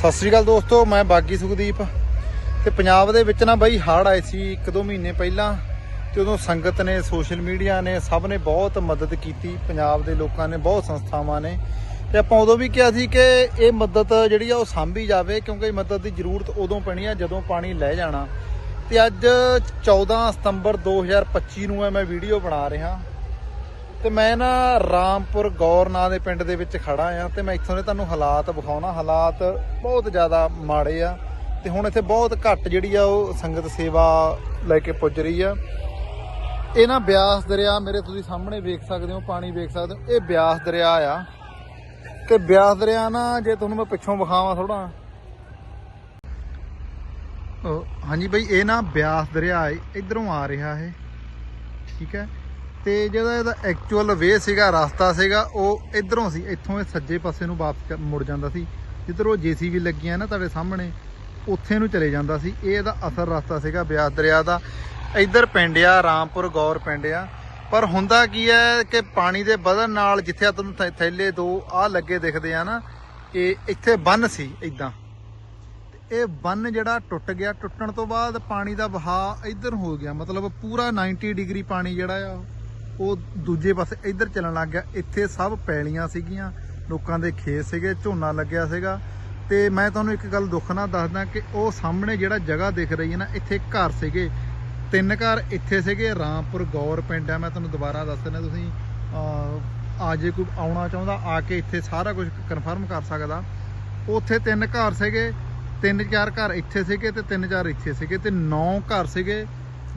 ਸਤਿ ਸ੍ਰੀ ਅਕਾਲ ਦੋਸਤੋ, ਮੈਂ ਬਾਗੀ ਸੁਖਦੀਪ ਤੇ ਪੰਜਾਬ ਦੇ ਵਿੱਚ ਨਾ ਬਾਈ ਹੜ੍ਹ ਆਏ ਸੀ ਇੱਕ ਦੋ ਮਹੀਨੇ ਪਹਿਲਾਂ ਤੇ ਉਦੋਂ ਸੰਗਤ ਨੇ, ਸੋਸ਼ਲ ਮੀਡੀਆ ਨੇ, ਸਭ ਨੇ ਬਹੁਤ ਮਦਦ ਕੀਤੀ, ਪੰਜਾਬ ਦੇ ਲੋਕਾਂ ਨੇ, ਬਹੁਤ ਸੰਸਥਾਵਾਂ ਨੇ। ਤੇ ਆਪਾਂ ਉਦੋਂ ਵੀ ਕਿਹਾ ਸੀ ਕਿ ਇਹ ਮਦਦ ਜਿਹੜੀ ਆ ਉਹ ਸਾਂਭੀ ਜਾਵੇ ਕਿਉਂਕਿ ਮਦਦ ਦੀ ਜ਼ਰੂਰਤ ਉਦੋਂ ਪੈਣੀ ਆ ਜਦੋਂ ਪਾਣੀ ਲੈ ਜਾਣਾ। ਤੇ ਅੱਜ 14 ਸਤੰਬਰ 2025 ਨੂੰ ਇਹ ਮੈਂ ਵੀਡੀਓ ਬਣਾ ਰਿਹਾ। ਤੇ ਮੈਂ ਨਾ ਰਾਮਪੁਰ ਗੌਰ ਨਾਂ ਦੇ ਪਿੰਡ ਦੇ ਵਿੱਚ ਖੜਾ ਆ ਤੇ ਮੈਂ ਇੱਥੋਂ ਦੇ ਤੁਹਾਨੂੰ ਹਾਲਾਤ ਵਿਖਾਉਣਾ। ਹਾਲਾਤ ਬਹੁਤ ਜ਼ਿਆਦਾ ਮਾੜੇ ਆ ਤੇ ਹੁਣ ਇੱਥੇ ਬਹੁਤ ਘੱਟ ਜਿਹੜੀ ਆ ਉਹ ਸੰਗਤ ਸੇਵਾ ਲੈ ਕੇ ਪੁੱਜ ਰਹੀ ਆ। ਇਹ ਨਾ ਬਿਆਸ ਦਰਿਆ ਮੇਰੇ ਤੁਸੀਂ ਸਾਹਮਣੇ ਵੇਖ ਸਕਦੇ ਹੋ, ਪਾਣੀ ਵੇਖ ਸਕਦੇ ਹੋ। ਇਹ ਬਿਆਸ ਦਰਿਆ ਆ। ਤੇ ਬਿਆਸ ਦਰਿਆ ਨਾ ਜੇ ਤੁਹਾਨੂੰ ਮੈਂ ਪਿੱਛੋਂ ਵਿਖਾਵਾਂ ਥੋੜਾ ਹਾਂਜੀ ਬਈ, ਇਹ ਨਾ ਬਿਆਸ ਦਰਿਆ ਹੈ ਇਧਰੋਂ ਆ ਰਿਹਾ ਹੈ ਠੀਕ ਹੈ। ਤੇ ਜਿਹੜਾ ਇਹਦਾ ਐਕਚੁਅਲ ਵੇ ਸੀਗਾ, ਰਸਤਾ ਸੀਗਾ, ਉਹ ਇਧਰੋਂ ਸੀ। ਇੱਥੋਂ ਇਹ ਸੱਜੇ ਪਾਸੇ ਨੂੰ ਵਾਪਸ ਮੁੜ ਜਾਂਦਾ ਸੀ। ਜਿੱਧਰ ਉਹ ਜੀਸੀਬੀ ਲੱਗੀਆਂ ਨਾ ਤੁਹਾਡੇ ਸਾਹਮਣੇ, ਉੱਥੇ ਨੂੰ ਚਲੇ ਜਾਂਦਾ ਸੀ। ਇਹ ਇਹਦਾ ਅਸਲ ਰਸਤਾ ਸੀਗਾ ਬਿਆਸ ਦਰਿਆ ਦਾ। ਇੱਧਰ ਪਿੰਡ ਆ, ਰਾਮਪੁਰ, ਗੌਰ ਪਿੰਡ ਆ। ਪਰ ਹੁੰਦਾ ਕੀ ਹੈ ਕਿ ਪਾਣੀ ਦੇ ਵਧਣ ਨਾਲ ਜਿੱਥੇ ਆ ਤੁਹਾਨੂੰ ਥੈਲੇ ਦੋ ਆ ਲੱਗੇ ਦਿਖਦੇ ਆ ਨਾ ਇਹ ਇੱਥੇ ਬੰਨ ਸੀ ਇਦਾਂ ਇਹ ਬੰਨ ਜਿਹੜਾ ਟੁੱਟ ਗਿਆ, ਟੁੱਟਣ ਤੋਂ ਬਾਅਦ ਪਾਣੀ ਦਾ ਵਹਾਅ ਇੱਧਰ ਹੋ ਗਿਆ। ਮਤਲਬ ਪੂਰਾ 90 ਡਿਗਰੀ ਪਾਣੀ ਜਿਹੜਾ ਆ ਉਹ ਦੂਜੇ ਪਾਸੇ ਇੱਧਰ ਚੱਲਣ ਲੱਗ ਗਿਆ। ਇੱਥੇ ਸਭ ਪੈਲੀਆਂ ਸੀਗੀਆਂ, ਲੋਕਾਂ ਦੇ ਖੇਤ ਸੀਗੇ, ਝੋਨਾ ਲੱਗਿਆ ਸੀਗਾ। ਤੇ ਮੈਂ ਤੁਹਾਨੂੰ ਇੱਕ ਗੱਲ ਦੁੱਖ ਨਾਲ ਦੱਸਦਾ ਕਿ ਉਹ ਸਾਹਮਣੇ ਜਿਹੜਾ ਜਗ੍ਹਾ ਦਿਖ ਰਹੀ ਹੈ ਨਾ, ਇੱਥੇ ਘਰ ਸੀਗੇ। ਤਿੰਨ ਘਰ ਇੱਥੇ ਸੀਗੇ, ਰਾਮਪੁਰ, ਗੌਰ ਪਿੰਡ ਆ ਮੈਂ ਤੁਹਾਨੂੰ ਦੁਬਾਰਾ ਦੱਸ ਦਿੰਦਾ, ਤੁਸੀਂ ਆ ਜੇ ਕੋਈ ਆਉਣਾ ਚਾਹੁੰਦਾ, ਆ ਕੇ ਇੱਥੇ ਸਾਰਾ ਕੁਝ ਕਨਫਰਮ ਕਰ ਸਕਦਾ। ਉੱਥੇ ਤਿੰਨ ਘਰ ਸੀਗੇ, ਤਿੰਨ ਚਾਰ ਘਰ ਇੱਥੇ ਸੀਗੇ ਤੇ ਤਿੰਨ ਚਾਰ ਇੱਥੇ ਸੀਗੇ ਤੇ ਨੌ ਘਰ ਸੀਗੇ।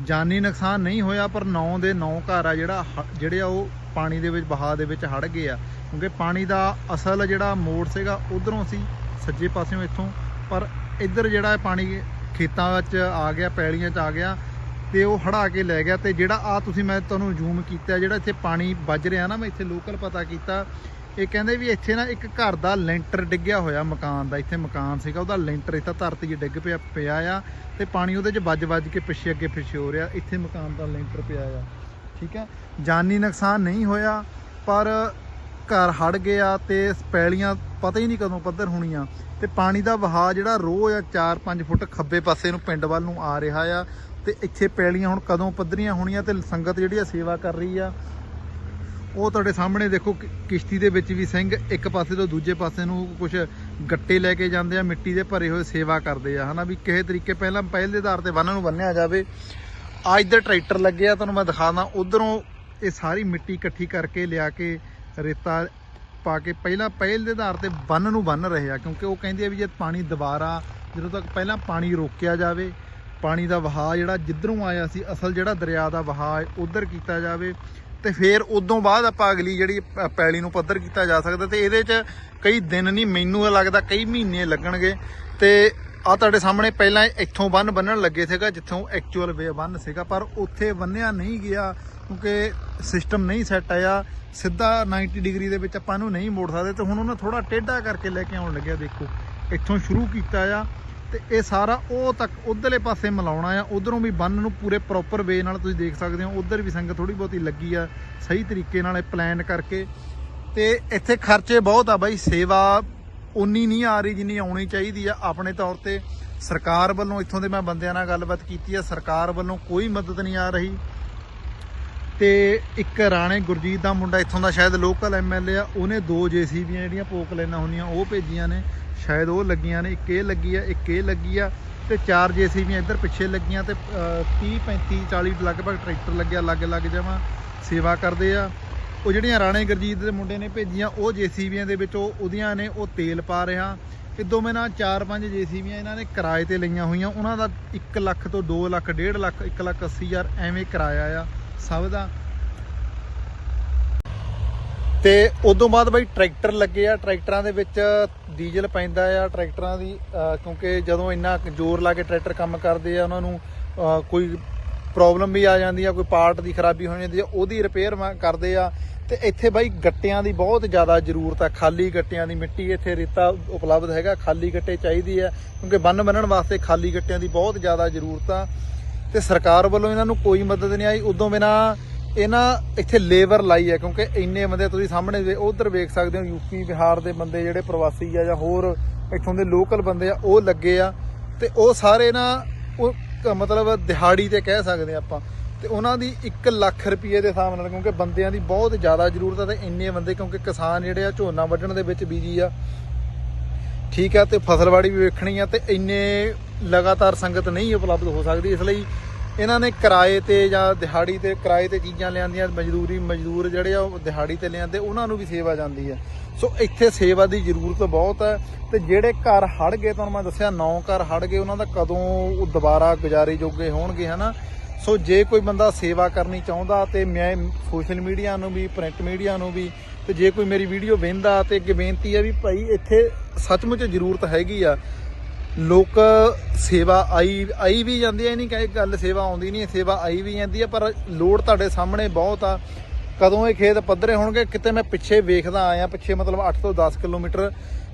ਜਾਨੀ ਨੁਕਸਾਨ ਨਹੀਂ ਹੋਇਆ, ਪਰ ਨੌ ਦੇ ਨੌ ਘਰ ਆ ਜਿਹੜਾ ਹ- ਜਿਹੜੇ ਆ ਉਹ ਪਾਣੀ ਦੇ ਵਿੱਚ ਬਹਾ ਦੇ ਵਿੱਚ ਹੜ ਗਏ ਆ। ਕਿਉਂਕਿ ਪਾਣੀ ਦਾ ਅਸਲ ਜਿਹੜਾ ਮੋੜ ਸੀਗਾ, ਉਧਰੋਂ ਸੀ, ਸੱਜੇ ਪਾਸਿਓਂ ਇੱਥੋਂ। ਪਰ ਇੱਧਰ ਜਿਹੜਾ ਪਾਣੀ ਖੇਤਾਂ ਵਿੱਚ ਆ ਗਿਆ, ਪੈਲੀਆਂ 'ਚ ਆ ਗਿਆ, ਤੇ ਉਹ ਹੜਾ ਕੇ ਲੈ ਗਿਆ। ਤੇ ਜਿਹੜਾ ਆ ਤੁਸੀਂ ਮੈਂ ਤੁਹਾਨੂੰ ਜ਼ੂਮ ਕੀਤਾ, ਜਿਹੜਾ ਇੱਥੇ ਪਾਣੀ ਵੱਜ ਰਿਹਾ ਨਾ, ਮੈਂ ਇੱਥੇ ਲੋਕਲ ਪਤਾ ਕੀਤਾ ਇਹ ਕਹਿੰਦੇ ਵੀ ਇੱਥੇ ਨਾ ਇੱਕ ਘਰ ਦਾ ਲੈਂਟਰ ਡਿੱਗਿਆ ਹੋਇਆ ਮਕਾਨ ਦਾ, ਇੱਥੇ ਮਕਾਨ ਸੀਗਾ, ਉਹਦਾ ਲੈਂਟਰ ਇੱਥੇ ਧਰਤੀ 'ਚ ਡਿੱਗ ਪਿਆ ਪਿਆ ਆ ਤੇ ਪਾਣੀ ਉਹਦੇ 'ਚ ਵੱਜ-ਵੱਜ ਕੇ ਪਿੱਛੇ ਅੱਗੇ ਪਿੱਛੇ ਹੋ ਰਿਹਾ, ਇੱਥੇ ਮਕਾਨ ਦਾ ਲੈਂਟਰ ਪਿਆ ਆ, ਠੀਕ ਹੈ? ਜਾਨੀ ਨੁਕਸਾਨ ਨਹੀਂ ਹੋਇਆ, ਪਰ ਘਰ ਹੜ ਗਿਆ ਤੇ ਪੈਲੀਆਂ ਪਤਾ ਹੀ ਨਹੀਂ ਕਦੋਂ ਪੱਧਰ ਹੋਣੀਆਂ ਤੇ ਪਾਣੀ ਦਾ ਵਹਾਅ ਜਿਹੜਾ ਰੋਜ਼ ਆ 4-5 ਫੁੱਟ ਖੱਬੇ ਪਾਸੇ ਨੂੰ ਪਿੰਡ ਵੱਲ ਨੂੰ ਆ ਰਿਹਾ ਆ ਤੇ ਇੱਥੇ ਪੈਲੀਆਂ ਹੁਣ ਕਦੋਂ ਪੱਧਰੀਆਂ ਹੋਣੀਆਂ ਤੇ ਸੰਗਤ ਜਿਹੜੀ ਆ ਸੇਵਾ ਕਰ ਰਹੀ ਆ ਉਹ ਤੁਹਾਡੇ ਸਾਹਮਣੇ ਦੇਖੋ ਕਿ- ਕਿਸ਼ਤੀ ਦੇ ਵਿੱਚ ਵੀ ਸਿੰਘ ਇੱਕ ਪਾਸੇ ਤੋਂ ਦੂਜੇ ਪਾਸੇ ਨੂੰ ਕੁਝ ਗੱਟੇ ਲੈ ਕੇ ਜਾਂਦੇ ਆ, ਮਿੱਟੀ ਦੇ ਭਰੇ ਹੋਏ ਸੇਵਾ ਕਰਦੇ ਆ। ਹਨਾ ਵੀ ਕਿਸੇ ਤਰੀਕੇ ਪਹਿਲਾਂ ਪਹਿਲ ਦੇ ਆਧਾਰ ਤੇ ਬੰਨ ਨੂੰ ਬੰਨਿਆ ਜਾਵੇ। ਆ ਇੱਧਰ ਟਰੈਕਟਰ ਲੱਗੇ ਆ, ਤੁਹਾਨੂੰ ਮੈਂ ਦਿਖਾਦਾ ਉਧਰੋਂ ਇਹ ਸਾਰੀ ਮਿੱਟੀ ਇਕੱਠੀ ਕਰਕੇ ਲਿਆ ਕੇ ਰੇਤਾ ਪਾ ਕੇ ਪਹਿਲਾਂ ਪਹਿਲ ਦੇ ਆਧਾਰ ਤੇ ਬੰਨ ਨੂੰ ਬੰਨ ਰਹੇ ਆ, ਕਿਉਂਕਿ ਉਹ ਕਹਿੰਦੇ ਆ ਵੀ ਜੇ ਪਾਣੀ ਦੁਬਾਰਾ, ਜਦੋਂ ਤੱਕ ਪਹਿਲਾਂ ਪਾਣੀ ਰੋਕਿਆ ਜਾਵੇ, ਪਾਣੀ ਦਾ ਵਹਾਅ ਜਿਹੜਾ ਜਿੱਧਰੋਂ ਆਇਆ ਸੀ, ਅਸਲ ਜਿਹੜਾ ਦਰਿਆ ਦਾ ਵਹਾਅ ਹੈ, ਉਧਰ ਕੀਤਾ ਜਾਵੇ। ਤੇ ਫਿਰ ਉਦੋਂ ਬਾਅਦ ਆਪਾਂ ਅਗਲੀ ਜਿਹੜੀ ਪ- ਪੈਲੀ ਨੂੰ ਪੱਧਰ ਕੀਤਾ ਜਾ ਸਕਦਾ ਤੇ ਇਹਦੇ 'ਚ ਕਈ ਦਿਨ ਨਹੀਂ, ਮੈਨੂੰ ਇਹ ਲੱਗਦਾ ਕਈ ਮਹੀਨੇ ਲੱਗਣਗੇ। ਤੇ ਆ ਤੁਹਾਡੇ ਸਾਹਮਣੇ ਪਹਿਲਾਂ ਇੱਥੋਂ ਬੰਨ ਬੰਨਣ ਲੱਗੇ ਸੀਗਾ, ਜਿੱਥੋਂ ਐਕਚੁਅਲ ਵੇ ਬੰਨ ਸੀਗਾ, ਪਰ ਉੱਥੇ ਬੰਨਿਆ ਨਹੀਂ ਗਿਆ ਕਿਉਂਕਿ ਸਿਸਟਮ ਨਹੀਂ ਸੈੱਟ ਆਇਆ। ਸਿੱਧਾ 90 ਡਿਗਰੀ ਦੇ ਵਿੱਚ ਆਪਾਂ ਨੂੰ ਨਹੀਂ ਮੋੜ ਸਕਦੇ ਤੇ ਹੁਣ ਉਹਨਾਂ ਥੋੜਾ ਟੇਢਾ ਕਰਕੇ ਲੈ ਕੇ ਆਉਣ ਲੱਗਿਆ, ਦੇਖੋ। ਇੱਥੋਂ ਸ਼ੁਰੂ ਕੀਤਾ ਆ। ਤੇ ਇਹ ਸਾਰਾ ਉਹ ਤੱਕ ਉਧਰਲੇ ਪਾਸੇ ਮਿਲਾਉਣਾ ਆ। ਉਧਰੋਂ ਵੀ ਬੰਨ ਨੂੰ ਪੂਰੇ ਪ੍ਰੋਪਰ ਵੇ ਨਾਲ ਤੁਸੀਂ ਦੇਖ ਸਕਦੇ ਹੋ। ਉਧਰ ਵੀ ਸੰਗਤ ਥੋੜੀ ਬਹੁਤੀ ਲੱਗੀ ਆ, ਸਹੀ ਤਰੀਕੇ ਨਾਲ ਇਹ ਪਲਾਨ ਕਰਕੇ। ਤੇ ਇੱਥੇ ਖਰਚੇ ਬਹੁਤ ਆ ਬਾਈ, ਸੇਵਾ ਉਨੀ ਨਹੀਂ ਆ ਰਹੀ ਜਿੰਨੀ ਆਉਣੀ ਚਾਹੀਦੀ ਆ। ਆਪਣੇ ਤੌਰ ਤੇ ਸਰਕਾਰ ਵੱਲੋਂ ਇੱਥੋਂ ਦੇ ਮੈਂ ਬੰਦਿਆਂ ਨਾਲ ਗੱਲਬਾਤ ਕੀਤੀ ਆ। ਸਰਕਾਰ ਵੱਲੋਂ ਕੋਈ ਮਦਦ ਨਹੀਂ ਆ ਰਹੀ। ਤੇ ਇੱਕ ਰਾਣੇ ਗੁਰਜੀਤ ਦਾ ਮੁੰਡਾ ਇੱਥੋਂ ਦਾ ਸ਼ਾਇਦ ਲੋਕਲ ਐਮਐਲਏ ਆ। ਉਹਨੇ ਦੋ ਜੀਸੀਬੀਆਂ ਜਿਹੜੀਆਂ ਪੋਕ ਲੈਣਾ ਹੁੰਦੀਆਂ, ਉਹ ਭੇਜੀਆਂ ਨੇ। ਸ਼ਾਇਦ ਉਹ ਲੱਗੀਆਂ ਨੇ ਇੱਕ ਇਹ ਲੱਗੀ ਆ ਇੱਕ ਇਹ ਲੱਗੀ ਆ ਤੇ ਚਾਰ ਜੀਸੀਬੀਆਂ ਇੱਧਰ ਪਿੱਛੇ ਲੱਗੀਆਂ ਤੇ ਅਹ, 30 35 40 ਲਗਭਗ ਟਰੈਕਟਰ ਲੱਗਿਆ ਲੱਗ ਲੱਗ ਜਾਵਾਂ ਸੇਵਾ ਕਰਦੇ ਆ। ਉਹ ਜਿਹੜੀਆਂ ਰਾਣੇ ਗੁਰਜੀਤ ਦੇ ਮੁੰਡੇ ਨੇ ਭੇਜੀਆਂ ਉਹ ਜੀਸੀਬੀਆਂ ਦੇ ਵਿੱਚ ਉਹ ਉਹਦੀਆਂ ਨੇ ਉਹ ਤੇਲ ਪਾ ਰਿਹਾ। ਇਹ ਦੋਵੇਂ ਨਾਲ 4-5 ਜੀਸੀਬੀਆਂ ਇਹਨਾਂ ਨੇ ਕਿਰਾਏ ਤੇ ਲਈਆਂ ਹੋਈਆਂ। ਉਹਨਾਂ ਦਾ 1 ਲੱਖ ਤੋਂ 2 ਲੱਖ 1.5 ਲੱਖ 1 ਲੱਖ 80 ਹਜ਼ਾਰ ਐਵੇਂ ਕਿਰਾਇਆ ਆ। ਸਭ ਦਾ ਤੇ ਉਦੋਂ ਬਾਅਦ ਬਾਈ ਟਰੈਕਟਰ ਲੱਗੇ ਆ, ਟਰੈਕਟਰਾਂ ਦੇ ਵਿੱਚ ਡੀਜ਼ਲ ਪੈਂਦਾ ਆ, ਟਰੈਕਟਰਾਂ ਦੀ ਕਿਉਂਕਿ ਜਦੋਂ ਇੰਨਾ ਜ਼ੋਰ ਲਾ ਕੇ ਟਰੈਕਟਰ ਕੰਮ ਕਰਦੇ ਆ, ਉਹਨਾਂ ਨੂੰ ਕੋਈ ਪ੍ਰੋਬਲਮ ਵੀ ਆ ਜਾਂਦੀ ਆ, ਕੋਈ ਪਾਰਟ ਦੀ ਖਰਾਬੀ ਹੋ ਜਾਂਦੀ ਆ, ਉਹਦੀ ਰਿਪੇਅਰ ਕਰਦੇ ਆ। ਤੇ ਇੱਥੇ ਬਾਈ ਗੱਟਿਆਂ ਦੀ ਬਹੁਤ ਜ਼ਿਆਦਾ ਜ਼ਰੂਰਤ ਆ, ਖਾਲੀ ਗੱਟਿਆਂ ਦੀ ਮਿੱਟੀ ਇੱਥੇ ਰੇਤਾ ਉਪਲਬਧ ਹੈਗਾ, ਖਾਲੀ ਗੱਟੇ ਚਾਹੀਦੀ ਆ, ਕਿਉਂਕਿ ਬੰਨ ਬੰਨਣ ਵਾਸਤੇ ਖਾਲੀ ਗੱਟਿਆਂ ਦੀ ਬਹੁਤ ਜ਼ਿਆਦਾ ਜ਼ਰੂਰਤ ਆ। ਤੇ ਸਰਕਾਰ ਵੱਲੋਂ ਇਹਨਾਂ ਨੂੰ ਕੋਈ ਮਦਦ ਨਹੀਂ ਆਈ, ਉਦੋਂ ਬਿਨਾ ਇਹਨਾਂ ਇੱਥੇ ਲੇਬਰ ਲਾਈ ਹੈ, ਕਿਉਂਕਿ ਇੰਨੇ ਬੰਦੇ ਤੁਸੀਂ ਸਾਹਮਣੇ ਉਧਰ ਵੇਖ ਸਕਦੇ ਹੋ ਯੂਪੀ ਬਿਹਾਰ ਦੇ ਬੰਦੇ ਜਿਹੜੇ ਪ੍ਰਵਾਸੀ ਆ ਜਾਂ ਹੋਰ ਇੱਥੋਂ ਦੇ ਲੋਕਲ ਬੰਦੇ ਆ, ਉਹ ਲੱਗੇ ਆ। ਤੇ ਉਹ ਸਾਰੇ ਨਾ, ਉਹ ਮਤਲਬ ਦਿਹਾੜੀ ਤੇ ਕਹਿ ਸਕਦੇ ਆ ਆਪਾਂ। ਤੇ ਉਹਨਾਂ ਦੀ 1 ਲੱਖ ਰੁਪਏ ਦੇ ਹਿਸਾਬ ਨਾਲ, ਕਿਉਂਕਿ ਬੰਦਿਆਂ ਦੀ ਬਹੁਤ ਜ਼ਿਆਦਾ ਜ਼ਰੂਰਤ ਹੈ ਤੇ ਇੰਨੇ ਬੰਦੇ, ਕਿਉਂਕਿ ਕਿਸਾਨ ਜਿਹੜੇ ਆ ਝੋਨਾ ਵੱਢਣ ਦੇ ਵਿੱਚ ਬੀਜੀ ਆ। ਠੀਕ ਆ, ਤੇ ਫਸਲਵਾੜੀ ਵੀ ਵੇਖਣੀ ਆ, ਤੇ ਇੰਨੇ ਲਗਾਤਾਰ ਸੰਗਤ ਨਹੀਂ ਉਪਲਬਧ ਹੋ ਸਕਦੀ, ਇਸ ਲਈ ਇਹਨਾਂ ਨੇ ਕਿਰਾਏ ਤੇ ਜਾਂ ਦਿਹਾੜੀ ਤੇ, ਕਿਰਾਏ ਤੇ ਚੀਜ਼ਾਂ ਲਿਆਂਦੀਆਂ, ਮਜ਼ਦੂਰੀ, ਮਜ਼ਦੂਰ ਜਿਹੜੇ ਆ ਉਹ ਦਿਹਾੜੀ ਤੇ ਲਿਆਂਦੇ, ਉਹਨਾਂ ਨੂੰ ਵੀ ਸੇਵਾ ਜਾਂਦੀ ਆ ਸੋ ਇੱਥੇ ਸੇਵਾ ਦੀ ਜ਼ਰੂਰਤ ਬਹੁਤ ਹੈ ਤੇ ਜਿਹੜੇ ਘਰ ਹੜ ਗਏ, ਤੁਹਾਨੂੰ ਮੈਂ ਦੱਸਿਆ 9 ਘਰ ਹੜ ਗਏ, ਉਹਨਾਂ ਦਾ ਕਦੋਂ ਉਹ ਦੁਬਾਰਾ ਗੁਜ਼ਾਰੇ ਜੋਗੇ ਹੋਣਗੇ, ਹਨਾ? ਸੋ ਜੇ ਕੋਈ ਬੰਦਾ ਸੇਵਾ ਕਰਨੀ ਚਾਹੁੰਦਾ ਤੇ ਮੈਂ ਸੋਸ਼ਲ ਮੀਡੀਆ ਨੂੰ ਵੀ, ਪ੍ਰਿੰਟ ਮੀਡੀਆ ਨੂੰ ਵੀ, ਤੇ ਜੇ ਕੋਈ ਮੇਰੀ ਵੀਡੀਓ ਵੇਖਦਾ ਤੇ ਅੱਗੇ ਬੇਨਤੀ ਹੈ ਵੀ ਭਾਈ ਇੱਥੇ ਸੱਚਮੁੱਚ ਜ਼ਰੂਰਤ ਹੈਗੀ ਆ ਲੋਕ ਸੇਵਾ ਆਈ ਆਈ ਵੀ ਜਾਂਦੀ ਹੈ ਇਹ ਨਹੀਂ ਕਿ ਗੱਲ ਸੇਵਾ ਆਉਂਦੀ ਨਹੀਂ, ਸੇਵਾ ਆਈ ਵੀ ਜਾਂਦੀ ਹੈ ਪਰ ਲੋੜ ਤੁਹਾਡੇ ਸਾਹਮਣੇ ਬਹੁਤ ਆ। ਕਦੋਂ ਇਹ ਖੇਤ ਪੱਧਰੇ ਹੋਣਗੇ, ਕਿਤੇ ਮੈਂ ਪਿੱਛੇ ਵੇਖਦਾ ਆਇਆ, ਪਿੱਛੇ ਮਤਲਬ 8 ਤੋਂ 10 ਕਿਲੋਮੀਟਰ।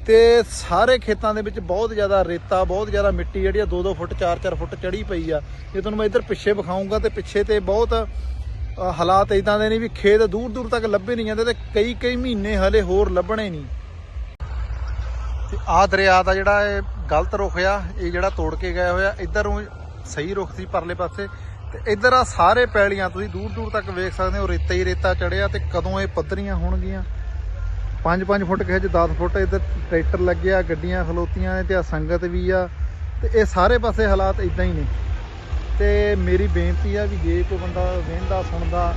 ਤੇ ਸਾਰੇ ਖੇਤਾਂ ਦੇ ਵਿੱਚ ਬਹੁਤ ਜ਼ਿਆਦਾ ਰੇਤਾ, ਬਹੁਤ ਜ਼ਿਆਦਾ ਮਿੱਟੀ ਜਿਹੜੀ ਆ 2-2 ਫੁੱਟ 4-4 ਫੁੱਟ ਚੜੀ ਪਈ ਆ। ਜੇ ਤੁਹਾਨੂੰ ਮੈਂ ਇੱਧਰ ਪਿੱਛੇ ਵਿਖਾਉਂਗਾ ਤੇ ਪਿੱਛੇ ਤੇ ਬਹੁਤ ਹਾਲਾਤ ਇਦਾਂ ਦੇ ਨੇ ਵੀ ਖੇਤ ਦੂਰ ਦੂਰ ਤੱਕ ਲੱਭੇ ਨਹੀਂ ਜਾਂਦੇ ਤੇ ਕਈ ਕਈ ਮਹੀਨੇ ਹਲੇ ਹੋਰ ਲੱਭਣੇ ਨਹੀਂ। ਤੇ ਆਹ ਦਰਿਆ ਦਾ ਜਿਹੜਾ ਇਹ ਗਲਤ ਰੁਖ ਆ, ਇਹ ਜਿਹੜਾ ਤੋੜ ਕੇ ਗਿਆ ਹੋਇਆ ਇੱਧਰ ਸਹੀ ਰੁਖ ਸੀ ਪਰਲੇ ਪਾਸੇ। ਤੇ ਇੱਧਰ ਆ ਸਾਰੇ ਪੈਲੀਆਂ, ਤੁਸੀਂ ਦੂਰ ਦੂਰ ਤੱਕ ਵੇਖ ਸਕਦੇ ਹੋ, ਰੇਤਾ ਹੀ ਰੇਤਾ ਚੜਿਆ ਤੇ ਕਦੋਂ ਇਹ ਪੱਧਰੀਆਂ ਹੋਣਗੀਆਂ। 5-5 ਫੁੱਟ ਕਿਸੇ 'ਚ 10 ਫੁੱਟ ਇੱਧਰ ਟਰੈਕਟਰ ਲੱਗਿਆ, ਗੱਡੀਆਂ ਖਲੋਤੀਆਂ ਨੇ ਤੇ ਆ ਸੰਗਤ ਵੀ ਆ। ਤੇ ਇਹ ਸਾਰੇ ਪਾਸੇ ਹਾਲਾਤ ਇਦਾਂ ਹੀ ਨੇ। ਤੇ ਮੇਰੀ ਬੇਨਤੀ ਆ ਵੀ ਜੇ ਕੋਈ ਬੰਦਾ ਵੇਖਦਾ ਸੁਣਦਾ,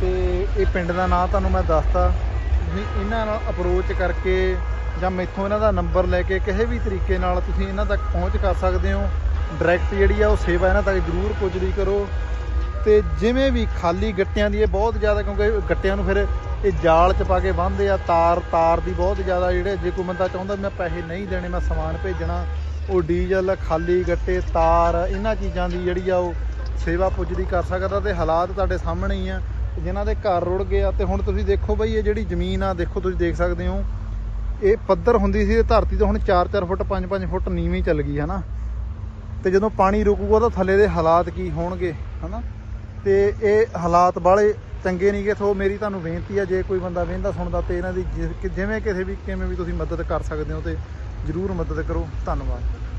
ਤੇ ਇਹ ਪਿੰਡ ਦਾ ਨਾਂ ਤੁਹਾਨੂੰ ਮੈਂ ਦੱਸਤਾ, ਵੀ ਇਹਨਾਂ ਨਾਲ ਅਪਰੋਚ ਕਰਕੇ ਜਾਂ ਮੈਥੋਂ ਇਹਨਾਂ ਦਾ ਨੰਬਰ ਲੈ ਕੇ ਕਿਸੇ ਵੀ ਤਰੀਕੇ ਨਾਲ ਤੁਸੀਂ ਇਹਨਾਂ ਤੱਕ ਪਹੁੰਚ ਕਰ ਸਕਦੇ ਹੋ। ਡਾਇਰੈਕਟ ਜਿਹੜੀ ਆ ਉਹ ਸੇਵਾ ਇਹਨਾਂ ਤੱਕ ਜ਼ਰੂਰ ਪੁੱਜਦੀ ਕਰੋ। ਤੇ ਜਿਵੇਂ ਵੀ ਖਾਲੀ ਗੱਟਿਆਂ ਦੀ ਇਹ ਬਹੁਤ ਜ਼ਿਆਦਾ ਕਿਉਂਕਿ ਗੱਟਿਆਂ ਨੂੰ ਫਿਰ ਇਹ ਜਾਲ ਚ ਪਾ ਕੇ ਬੰਨ੍ਹਦੇ ਆ, ਤਾਰ ਤਾਰ ਦੀ ਬਹੁਤ ਜ਼ਿਆਦਾ ਜਿਹੜੇ ਜੇ ਕੋਈ ਬੰਦਾ ਚਾਹੁੰਦਾ ਮੈਂ ਪੈਸੇ ਨਹੀਂ ਦੇਣੇ, ਮੈਂ ਸਮਾਨ ਭੇਜਣਾ, ਉਹ ਡੀਜ਼ਲ, ਖਾਲੀ ਗੱਟੇ, ਤਾਰ, ਇਹਨਾਂ ਚੀਜ਼ਾਂ ਦੀ ਜਿਹੜੀ ਆ ਉਹ ਸੇਵਾ ਪੁੱਜਦੀ ਕਰ ਸਕਦਾ ਤੇ ਹਾਲਾਤ ਤੁਹਾਡੇ ਸਾਹਮਣੇ ਹੀ ਆ। ਜਿਨ੍ਹਾਂ ਦੇ ਘਰ ਰੁੜ ਗਏ ਆ ਤੇ ਹੁਣ ਤੁਸੀਂ ਦੇਖੋ ਬਈ ਇਹ ਜਿਹੜੀ ਜ਼ਮੀਨ ਆ, ਦੇਖੋ ਤੁਸੀਂ ਦੇਖ ਸਕਦੇ ਹੋ। ਇਹ ਪੱਧਰ ਹੁੰਦੀ ਸੀ ਤੇ ਧਰਤੀ ਤੋਂ ਹੁਣ 4-4 ਫੁੱਟ 5-5 ਫੁੱਟ ਨੀਵੀਂ ਚੱਲ ਗਈ ਹੈ ਨਾ ਤੇ ਜਦੋਂ ਪਾਣੀ ਰੁਕੂਗਾ ਤਾਂ ਥੱਲੇ ਦੇ ਹਾਲਾਤ ਕੀ ਹੋਣਗੇ, ਹਨਾ? ਤੇ ਇਹ ਹਾਲਾਤ ਬਾਲੇ ਚੰਗੇ ਨਹੀਂ ਗੇ, ਸੋ ਮੇਰੀ ਤੁਹਾਨੂੰ ਬੇਨਤੀ ਆ, ਜੇ ਕੋਈ ਬੰਦਾ ਵੇਂਦਾ ਸੁਣਦਾ ਤੇ ਇਹਨਾਂ ਦੀ ਜਿ- ਜਿਵੇਂ ਕਿਸੇ ਵੀ, ਕਿਵੇਂ ਵੀ ਤੁਸੀਂ ਮਦਦ ਕਰ ਸਕਦੇ ਹੋ ਤੇ ਜਰੂਰ ਮਦਦ ਕਰੋ। ਧੰਨਵਾਦ।